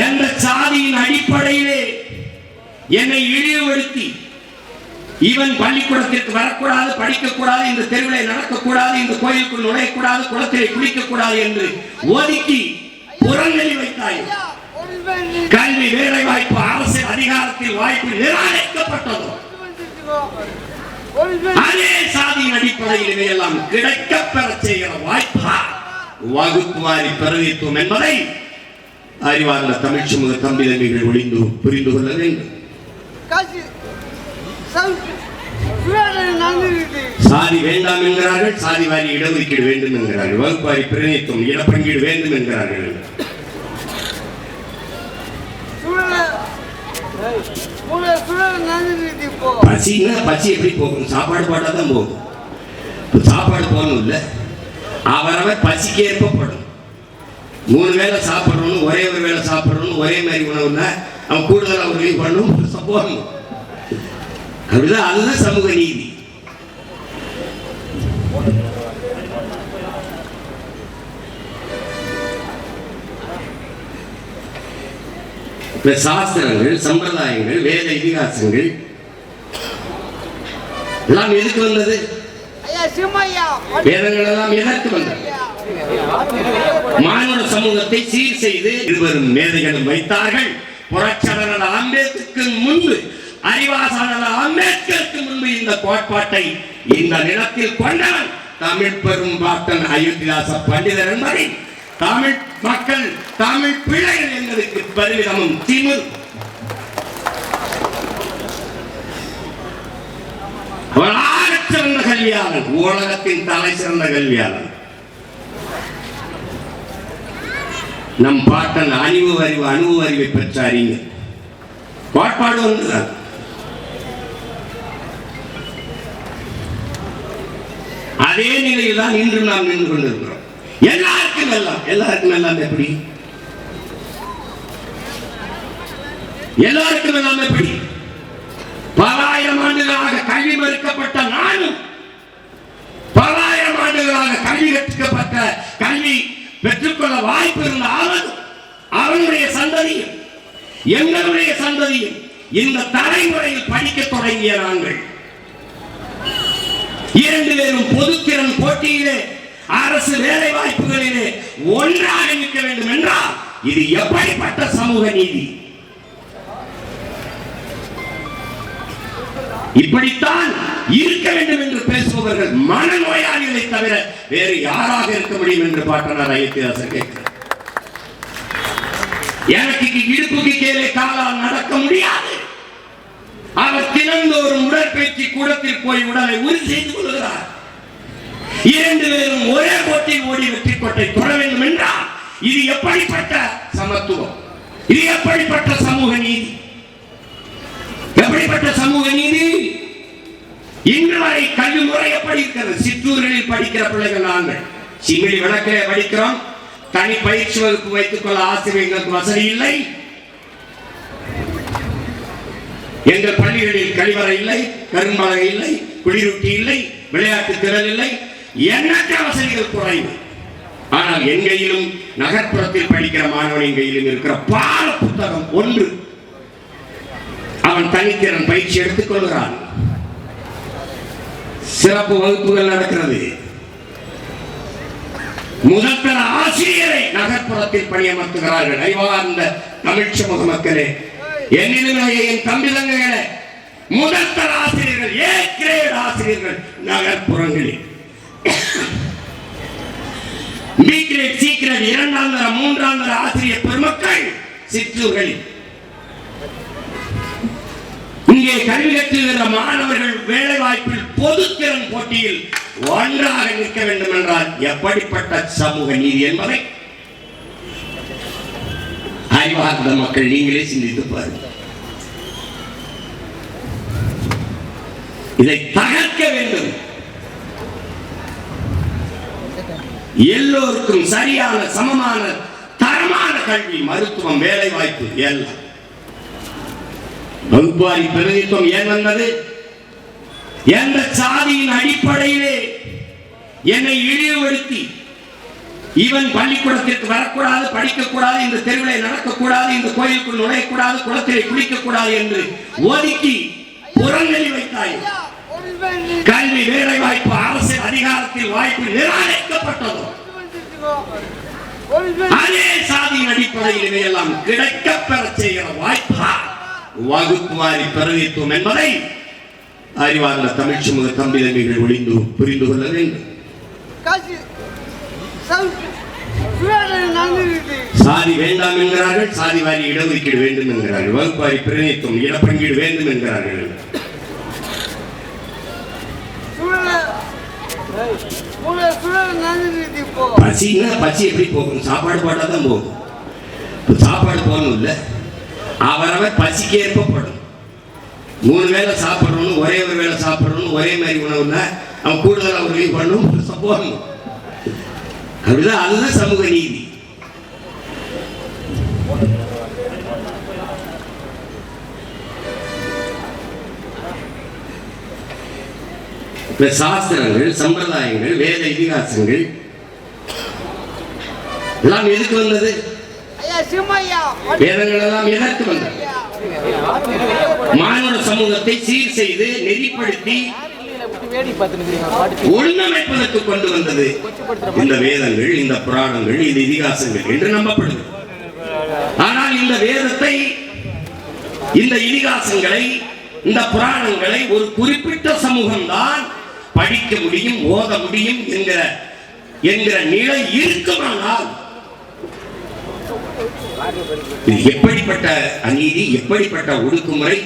எந்த சாதியின் அடிப்படையிலே என்னை இழிவுபடுத்தி இவன் பள்ளிக்கூடத்திற்கு வரக்கூடாது படிக்கக்கூடாது இந்த தெருவிலே நடக்கக்கூடாது இந்த கோயிலுக்குள் நுழையக்கூடாது குளத்திலே குளிக்கக்கூடாது என்று ஒதுக்கி புறங்கலி வைத்தாய். கல்வி வேலை வாய்ப்பு அரசு அதிகாரத்தில் வாய்ப்பு நிராகரிக்கப்பட்டது அதே சாதியின் அடிப்படையில் இவையெல்லாம் கிடைக்க பெற செய்கிற வாய்ப்பு வகுப்புவாரி பிரதித்துவம் என்பதை அறிவார்ந்த தமிழ் சமூக தம்பி தம்பிகள் ஒளிந்து புரிந்து கொள்ள வேண்டும். சாதி வேண்டாம் என்கிறார்கள் சாதி வாரி இடஒதுக்கீடு வேண்டும் என்கிறார்கள். வகுப்பாரி பிரதிநிதித்துவம் இடப்பங்கீடு வேண்டும் என்கிறார்கள். பசின்னா பசி எப்படி போகும்? சாப்பாடு போட்டா தான் போகும். சாப்பாடு போகணும் இல்லை அவரவர் பசிக்கு ஏற்பப்படும் மூணு வேளை சாப்பிடணும் ஒரே ஒரு வேளை சாப்பிடணும் ஒரே மாதிரி உணவுன்னா அவன் கூடுதலாக உதவி பண்ணணும் போகணும் அப்படிதான் அதுதான் சமூக நீதி. இப்ப சாஸ்திரங்கள் சம்பிரதாயங்கள் வேத இதிகாசங்கள் எல்லாம் எதுக்கு வந்தது? வேதங்கள் எல்லாம் எதற்கு வந்தது? மானுட சமூகத்தை சீர் செய்து இருவரும் மேதைகளும் வைத்தார்கள். புரட்சகர் அம்பேத்கருக்கு முன்பு அறிவாசாளர் அம்பேத்கருக்கு முன்பு இந்த கோட்பாட்டை இந்த நிலத்தில் கொண்டவன் தமிழ் பெரும் பாட்டன் அயோத்திதாச பண்டிதர் என்பதை தமிழ் மக்கள் தமிழ் பிள்ளைகள் என்பதற்கு பெருமிதமும் திமிர் அவன் ஆகச் சிறந்த கல்வியாளர் உலகத்தின் தலை சிறந்த கல்வியாளர் நம் பாட்டல் அறிவு அறிவு அணுவு அறிவை பெற்ற அறிஞர் கோட்பாடு ஒன்றுதான் அதே நிலையில் தான் இன்று நாம் நின்று கொண்டிருக்கிறோம். எல்லாருக்கும் எல்லாம் எல்லாருக்கும் எல்லாம் எப்படி? எல்லாருக்கும் எல்லாம் எப்படி? பலாயிரம் ஆண்டுகளாக கல்வி மறுக்கப்பட்ட நானும் பலாயிரம் ஆண்டுகளாக கல்வி கற்பிக்கப்பட்ட கல்வி பெற்றுக்கொள்ள வாய்ப்பு இருந்தால் எங்களுடைய சந்ததியும் இந்த தலைமுறையில் படிக்க தொடங்கிய நாங்கள். இரண்டு பேரும் பொதுத்திறன் போட்டியிலே அரசு வேலை வாய்ப்புகளிலே ஒன்றாக நிற்க வேண்டும் என்றால் இது எப்படிப்பட்ட சமூக நீதி? இப்படித்தான் இருக்க வேண்டும் என்று பேசுபவர்கள் மனநோயாளிகளை தவிர வேறு யாராக இருக்க முடியும் என்று பாட்டனார் ஐயத்தியாசர் கேட்கிறார். எனக்கு இடுப்புக்கு கீழே காலால் நடக்க முடியாது. அவர் தினந்தோறும் உடற்பயிற்சி கூடத்தில் போய் உடலை உறுதி செய்து கொள்கிறார். இரண்டு பேரும் ஒரே போட்டியில் ஓடி வெற்றி கோட்டை தொட வேண்டும் என்றால் இது எப்படிப்பட்ட சமத்துவம்? இது எப்படிப்பட்ட சமூக நீதி? எப்படிப்பட்ட சமூக நீதி? இன்று வரை கல்வி முறை எப்படி இருக்கிறது? சிற்றூர்களில் படிக்கிற பிள்ளைகள் நாங்கள். சிமிழி விளக்கிலே படிக்கிறோம். தனி பயிற்சி வகுப்பு வைத்துக் கொள்ள ஆசிரியர்களுக்கு வசதி இல்லை. எங்கள் பள்ளிகளில் கழிவறை இல்லை கரும்பலகை இல்லை குளிரூட்டி இல்லை விளையாட்டு திறன் இல்லை. எண்ணற்ற வசதிகள் குறைவு. ஆனால் எங்கையிலும் நகர்ப்புறத்தில் படிக்கிற மாணவன் கையிலும் இருக்கிற பால புத்தகம் ஒன்று. அவன் தனித்திறன் பயிற்சி எடுத்துக் கொள்கிறான். சிறப்பு வகுப்புகள் நடக்கிறது. முதற்பெற ஆசிரியரை நகர்ப்புறத்தில் பணியமர்த்துகிறார்கள். அறிவார்ந்த தமிழ் சமூக மக்களே என் தம்பிதங்களே முதற்பெற ஆசிரியர்கள் ஏ கிரேட் ஆசிரியர்கள் நகர்ப்புறங்களில் பி கிரேட் சி கிரேட் இரண்டாம் தர மூன்றாம் தர ஆசிரியர் பெருமக்கள் சிற்றூர்களில். இங்கே கல்வி கற்றுகிற மாணவர்கள் வேலை வாய்ப்பில் பொதுத்திறன் போட்டியில் ஒன்றாக நிற்க வேண்டும் என்றால் எப்படிப்பட்ட சமூக நீதி என்பதை? அறிவார்ந்த மக்கள் நீங்களே சிந்தித்து பாருங்கள். இதை தகர்க்க வேண்டும். எல்லோருக்கும் சரியான சமமான தரமான கல்வி மருத்துவம் வேலை வாய்ப்பு எல்லாம். வகுப்பாரி பிரதிநிதித்துவம் ஏன் வந்தது? எந்த சாதியின் அடிப்படையிலே என்னை இழிவுபடுத்தி இவன் பள்ளிக்கூடத்திற்கு வரக்கூடாது படிக்கக்கூடாது இந்த தெருவிலே நடக்கக்கூடாது இந்த கோயிலுக்குள் நுழையக்கூடாது குளத்திலே குளிக்கக்கூடாது என்று ஒதுக்கி புறநிலை வைத்தாய். கல்வி வேலை வாய்ப்பு அரசு அதிகாரத்தில் வாய்ப்பு நிராகரிக்கப்பட்டது. அதே சாதியின் அடிப்படையில் எல்லாம் கிடைக்க பெற செய்கிற வாய்ப்பா. வகுப்பு வாரி பிரதித்துவம் என்பதை அறிவார்ந்த தமிழ் சமூக தம்பி தம்பிகள் ஒளிந்து புரிந்து கொள்ள வேண்டும். சாதி வேண்டாம் என்கிறார்கள் சாதி வாரி இடஒதுக்கீடு வேண்டும் என்கிறார்கள். வகுப்பு வாரி பிரதித்துவம் இடப்பங்கீடு வேண்டும் என்கிறார்கள். பசின்னா பசி எப்படி போகும்? சாப்பாடு போட்டா தான் போகும். சாப்பாடு போகணும் இல்லை அவரவர் பசிக்கு ஏற்பப்படும் மூணு வேளை சாப்பிட்றோன்னு ஒரே ஒரு வேளை சாப்பிட்றோன்னு ஒரே மாதிரி உணவுனா அவன் கூடுதலாக உதவி பண்ணணும் பெருசா போடணும் அப்படிதான் அதுதான் சமூக நீதி. இந்த சாஸ்திரங்கள் சம்பிரதாயங்கள் வேத இதிகாசங்கள் எல்லாம் எதுக்கு வந்தது? வேதங்கள் எல்லாம் எதற்கு வந்தது? மானுட சமூகத்தை சீர் செய்து நெறிப்படுத்தி ஒழுங்கமைப்பதற்கு கொண்டு வந்தது. இந்த வேதங்கள் இந்த புராணங்கள் இந்த இதிகாசங்கள் என்று நம்பப்படுது. ஆனால் இந்த வேதத்தை இந்த இதிகாசங்களை இந்த புராணங்களை ஒரு குறிப்பிட்ட சமூகம்தான் படிக்க முடியும் ஓத முடியும் என்கிற என்கிற நிலை இருக்குமானால் எப்படிப்பட்ட அநீதி எப்படிப்பட்ட ஒடுக்குமுறை?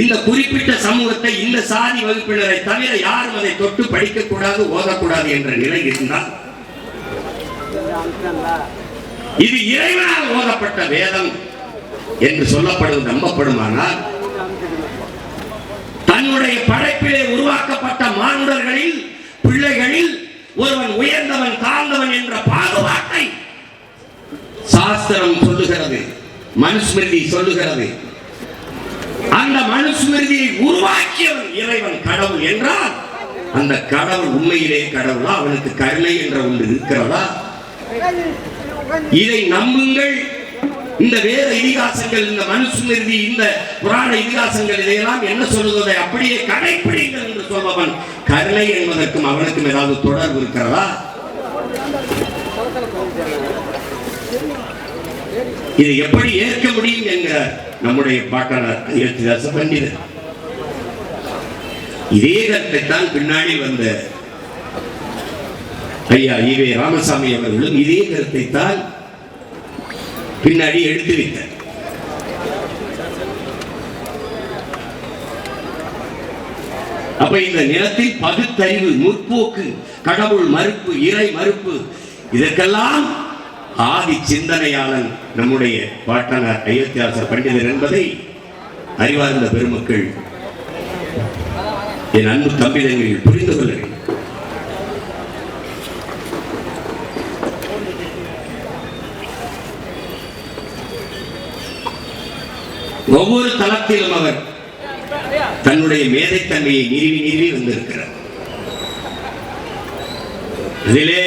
இந்த குறிப்பிட்ட சமூகத்தை இந்த சாதி வகுப்பினரை தவிர யாரும் அதை தொட்டு படிக்க கூடாது ஓதக்கூடாது என்ற நிலை இருந்தால் இது இறைவனால் ஓதப்பட்ட வேதம் என்று சொல்லப்படுவது நம்பப்படுமானால் தன்னுடைய படைப்பிலே உருவாக்கப்பட்ட மானுடர்களில் பிள்ளைகளில் ஒருவன் உயர்ந்தவன் தாழ்ந்தவன் என்ற பாகுபாட்டை சாஸ்திரம் சொல்லுகிறது. மனுஸ்மிருதி சொல்லுகிறது. அந்த மனுஸ்மிருதியை உருவாக்கியவன் இறைவன் கடவுள் என்றால் அந்த கடவுள் உண்மையிலே கடவுளா அவனுக்கு கருணை என்ற ஒன்று இருக்கிறதா? இதை நம்புங்கள். இந்த வேத இதிகாசங்கள் இந்த மனுஸ்மிருதி இந்த புராண இதிகாசங்கள் இதையெல்லாம் என்ன சொல்லுவதை அப்படியே கடைப்பிடிங்கள் என்று சொல்பவன் கருணை என்பதற்கும் அவனுக்கும் ஏதாவது தொடர்பு இருக்கிறதா? இதை எப்படி ஏற்க முடியும் என்கிற நம்முடைய பாட்டாளர் பண்டிதர். இதே கருத்தை தான் பின்னாடி வந்த ஐயா ஈவே ராமசாமி அவர்களும் இதே கருத்தை தான் பின்னாடி எடுத்து வைத்தார் அப்ப இந்த நிலத்தில் பகுத்தறிவு முற்போக்கு கடவுள் மறுப்பு இறை மறுப்பு இதற்கெல்லாம் ஆதி சிந்தனையாளன் நம்முடைய பாட்டனார் அயோத்தியாச பண்டிதர் என்பதை அறிவார்ந்த பெருமக்கள் என் அன்பு தம்பிதங்கள் புரிந்து கொள்ள வேண்டும். ஒவ்வொரு தளத்திலும் அவர் தன்னுடைய மேதைத்தன்மையை நிறுவி நிறுவி வந்திருக்கிறார். அதிலே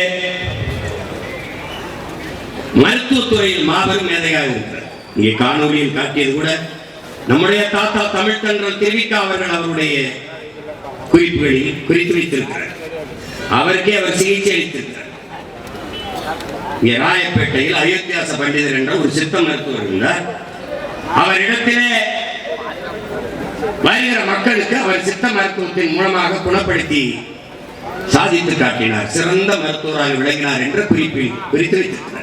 மருத்துவத்துறையில் மாபெரும் மேதையாக இருக்கிறார். இங்கே காணொலியில் காட்டியது கூட நம்முடைய தாத்தா தமிழ் தன்றல் தெரிவிக்க அவர்கள் அவருடைய குறிப்புகளில் குறித்து வைத்திருக்கிறார் அவருக்கே அவர் சிகிச்சை அளித்திருக்கிறார். இங்கே ராயப்பேட்டையில் அயோத்தியாச பண்டிதர் என்ற ஒரு சித்த மருத்துவர் இருந்தார். அவரிடத்திலே வருகிற மக்களுக்கு அவர் சித்த மருத்துவத்தின் மூலமாக குணப்படுத்தி சாதித்து காட்டினார். சிறந்த மருத்துவராக விளங்கினார் என்று குறிப்பில் குறித்து வைத்திருக்கிறார்